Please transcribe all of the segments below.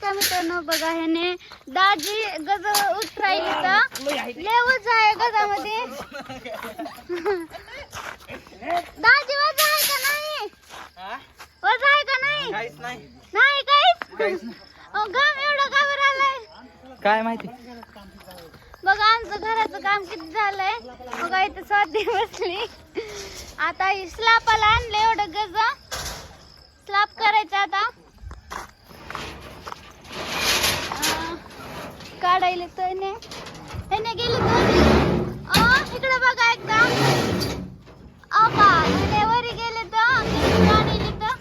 नमस्कार मित्रांनो बघा ह्याने दाजी गज उतरायली तर लेवच आहे गजामध्ये. दाजी वजा आहे का नाही? वजा आहे का नाही? नाही. काहीच? घाम एवढा का बरं आलाय? काय माहिती? बघा आमचं घराचं काम किती झालंय. बघा इथं स्वाती बसली. आता स्लापाला आणलं एवढं गज स्लाप करायचं आता अं, काढायला त्याने त्याने गेले तर इकडे बघा एकदा आपा त्याने वरी गेले तर काढायला तर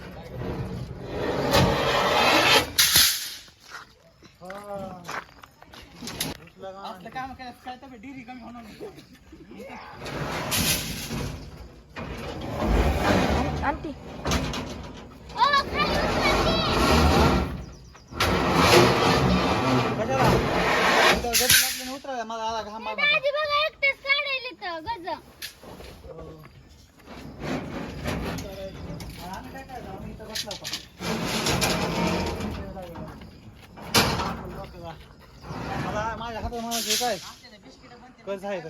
आपलं काम काय काय तर डिरी कमी होणार नाही. उतरायला मला आला घाम मारला. दाजी बघा एकटेच काढायले तर गज आम्ही काय काय आम्ही इथं बसलो होतो. मला माझ्या हातात काय आहे तर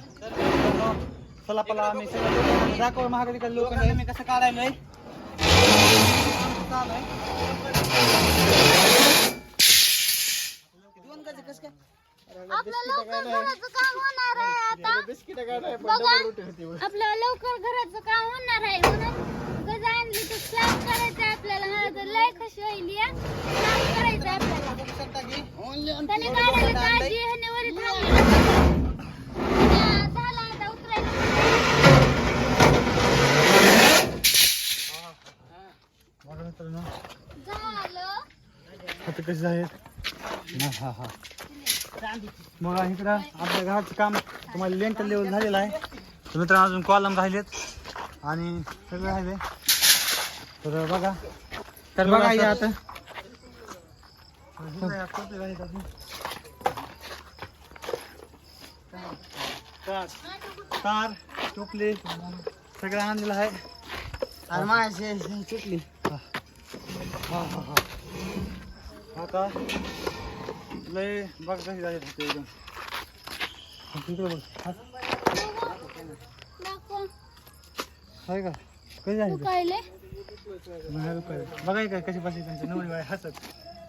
चला पला आम्ही सगळं दाखव महागडीकडे लोक मी कसं काढायलोय दोन गज कसं काय आपलं लवकर घराचं काम होणार आहे आता. बघा. आपलं लवकर घराचं काम होणार आहे म्हणून गज आणली तर स्लॅब करायचं आहे आपल्याला. मला तर लय खुशी होईल या. स्लॅब करायचं आहे आपल्याला. त्याने काढायला काळजी ह्याने वरी थांबली झाला आता उतरायचं झालं. आता कसे आहेत? हा हा. मग इकडं आपल्या घराचं काम तुम्हाला लेंटर लेवल झालेलं आहे. तर मित्रांनो अजून कॉलम राहिलेत. आणि सगळं राहिले तर बघा. तर बघा हे आता. तार टोपले सगळं आणलेलं आहे. आणि माझे चुकली. हा हा हा. आता लय बघ कशी झाली फक्त एकदम तिकडे बघ हात दाखव का? कशी झाली तू? ते? नाही काय कशी बसली त्यांची नवरी बाय हसत.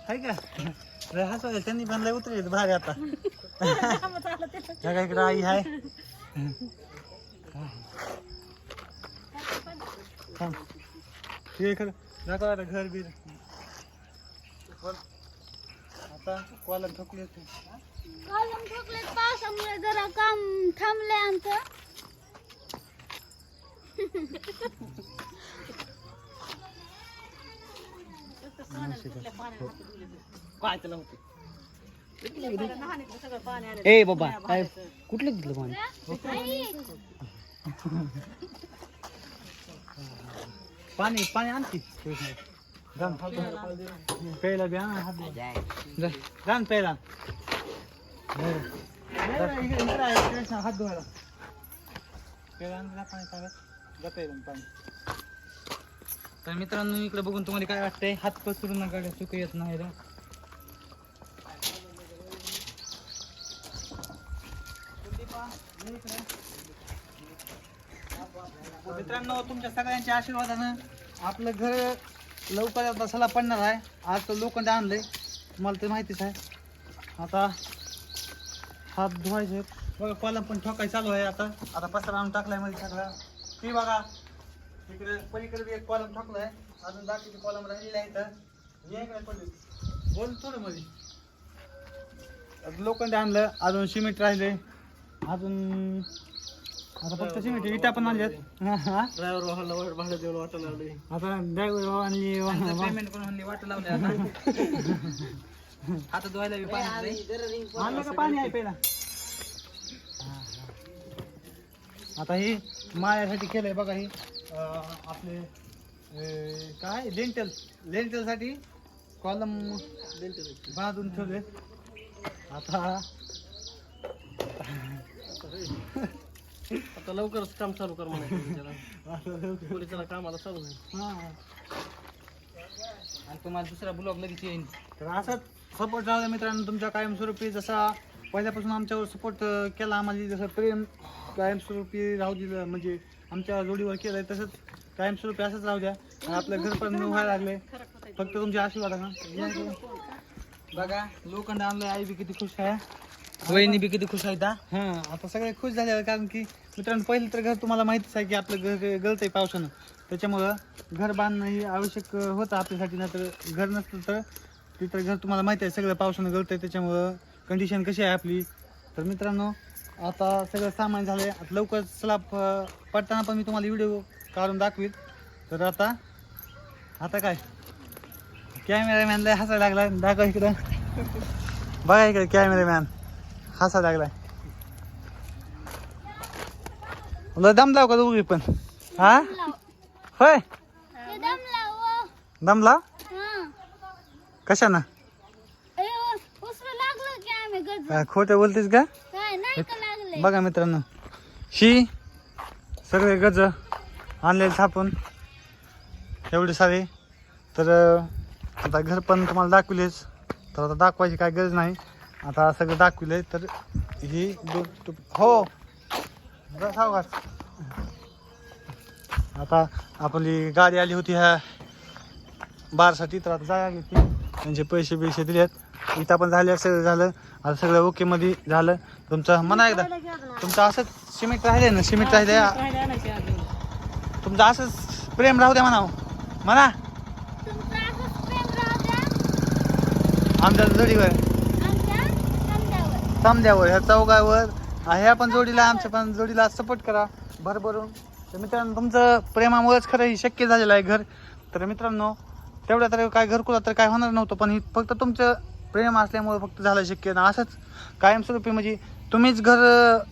हाय का? लय हसत त्यांनी पण लय उतरले भारी आता. बघा इकडे आई हाय. थांब. हे खरं आता घर बीर बोल. आता कॉलर ठोकले होते कॉलम ठोकले पावसामुळे जरा काम थांबलंय आमचं. ए बाबा काय कुठलं घेतलं पाणी? पाणी पाणी आणखी प्यायला बी हात धुवा. जा. जाण प्यायला हात धुवायला तर मित्रांनो इकडे बघून तुम्हाला काय वाटतंय हात पसरू नका चुक येत नाही मित्रांनो तुमच्या सगळ्यांच्या आशीर्वादानं आपलं घर लवकर आता सला पडणार आहे. आज तर लोखंड आणलंय. तुम्हाला ते माहितीच आहे. आता हात धुवायचे. बघा कॉलम पण ठोकाय चालू आहे आता. आता पसरा आणून टाकलायमध्ये सगळं. ती बघा. तिकडे पलीकडे बी एक कॉलम ठोकलाय. अजून बाकीचे कॉलम राहिलेले आहेत. हे इकडे पडले. बोल थोडं मध्ये. आता लोखंड आणलं. अजून सिमेंट राहिले. अजून आता फक्त सिमेंट विटा पण आणल्यात. हा, हा. ड्रायव्हर भाडं देऊन वाटलं लागले. आता ड्रायव्हर आणली पेमेंट पण हल्ली वाटं लावले आता. आता धुवायला बी पाणी. आणलं का पाणी आहे पहिला? आता ही मायासाठी केलंय बघा ही. आपले काय? लेंटल लेंटलसाठी कॉलम बांधून ठेवले आता आता लवकरच काम चालू कर म्हणायचं त्याला आता पोलिसाला कामाला चालू हा. आणि तुम्हाला दुसरा ब्लॉग लगेच येईन. तर असंच सपोर्ट राहू द्या मित्रांनो. तुमच्या कायमस्वरूपी जसा पहिल्यापासून आमच्यावर सपोर्ट केला आम्हाला जसं प्रेम कायमस्वरूपी राहू दिलं म्हणजे आमच्या जोडीवर केलंय तसंच कायमस्वरूपी असंच राहू द्या. आणि आपलं घर पण व्हायला लागले फक्त तुमचे आशीर्वाद. बघा लोखंड आणलंय आई बी किती खुश आहे. वहिनी बी किती खुश आहेत ता हा आता सगळे खुश झाले कारण की मित्रांनो पहिलं तर घर तुम्हाला माहितीच आहे की आपलं घर गळत आहे पावसानं. त्याच्यामुळं घर बांधणं ही आवश्यक होतं आपल्यासाठी नाही तर घर नसतं तर तिथं घर तुम्हाला माहिती आहे सगळं पावसानं गळत आहे त्याच्यामुळं कंडिशन कशी आहे आपली? तर मित्रांनो आता सगळं सामान झालं आहे आता लवकर स्लॅब पडताना पण मी तुम्हाला व्हिडिओ काढून दाखवील तर आता आता काय? कॅमेरामॅनला हसायला लागला दाखवा इकडं. बघा इकडे कॅमेरामॅन हसा लागलाय. दम लाव का दोघी पण? हा? होय? दमला दम लाव, कशानं? खोटं बोलतेस का? बघा मित्रांनो ही सगळे गज आणलेले थापून. एवढे सारे. तर आता घर पण तुम्हाला दाखवलेच. तर आता दाखवायची काय गरज नाही. आता सगळं दाखविले तर ही दो तु- हो. सावकाश आता आपली गाडी आली होती ह्या बारसाठी तर आता जायला होती. त्यांचे पैसे बिशे दिलेत. इथं पण झाले सगळं झालं. आता सगळं ओके मध्ये झालं. तुमचं म्हणा एकदा. तुमचं असंच सिमेंट राहिले ना? सिमेंट राहिले तुमचं असंच प्रेम राहू द्या म्हणाव. म्हणा. तुमचं असंच प्रेम राहू द्या. आमच्या जोडीवर. समद्यावर ह्या चौकावर ह्या पण जोडीला आमच्या पण जोडीला सपोर्ट करा. भरभरून तर मित्रांनो तुमचं प्रेमामुळेच खरं हे शक्य झालेलं आहे घर. तर मित्रांनो तेवढ्या तर काय घरकुला तर काय होणार नव्हतं पण ही फक्त तुमचं प्रेम असल्यामुळे फक्त झालं शक्य. ना असंच कायमस्वरूपी म्हणजे तुम्हीच घर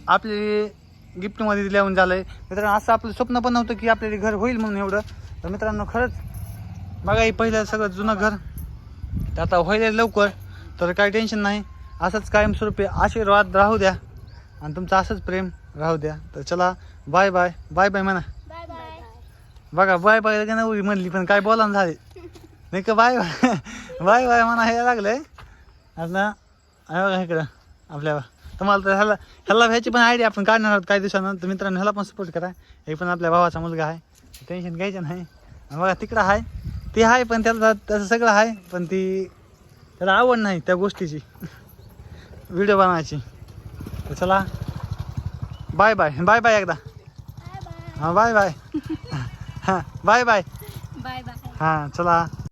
आपली गिफ्टमध्ये दिल्याहून झालं आहे मित्रांनो असं आपलं स्वप्न पण नव्हतं की आपल्याला घर होईल म्हणून एवढं. तर मित्रांनो खरंच बघा हे पहिलं सगळं जुनं घर. तर आता व्हायला लवकर तर काही टेन्शन नाही. असंच कायमस्वरूपी आशीर्वाद राहू द्या. आणि तुमचं असंच प्रेम राहू द्या. तर चला बाय बाय बाय बाय म्हणा. बाय बाय बघा बाय बाय का नवरी म्हणली पण काय बोला झाले? नाही का बाय बाय बाय बाय म्हणा हे लागलंय. आता आहे बघा इकडं आपल्या तुम्हाला तर ह्याला ह्याला ह्याची पण आयडिया आपण काढणार आहोत काही दिवसानं तर मित्रांनो ह्याला पण सपोर्ट करा. हे पण आपल्या भावाचा मुलगा आहे. टेन्शन घ्यायचं नाही. आणि बघा तिकडं आहे ते आहे पण त्याला त्याचं सगळं आहे पण ती त्याला आवड नाही त्या गोष्टीची. व्हिडिओ बनवायची तर चला. बाय बाय बाय बाय एकदा. हां बाय बाय हां बाय बाय बाय बाय हां चला.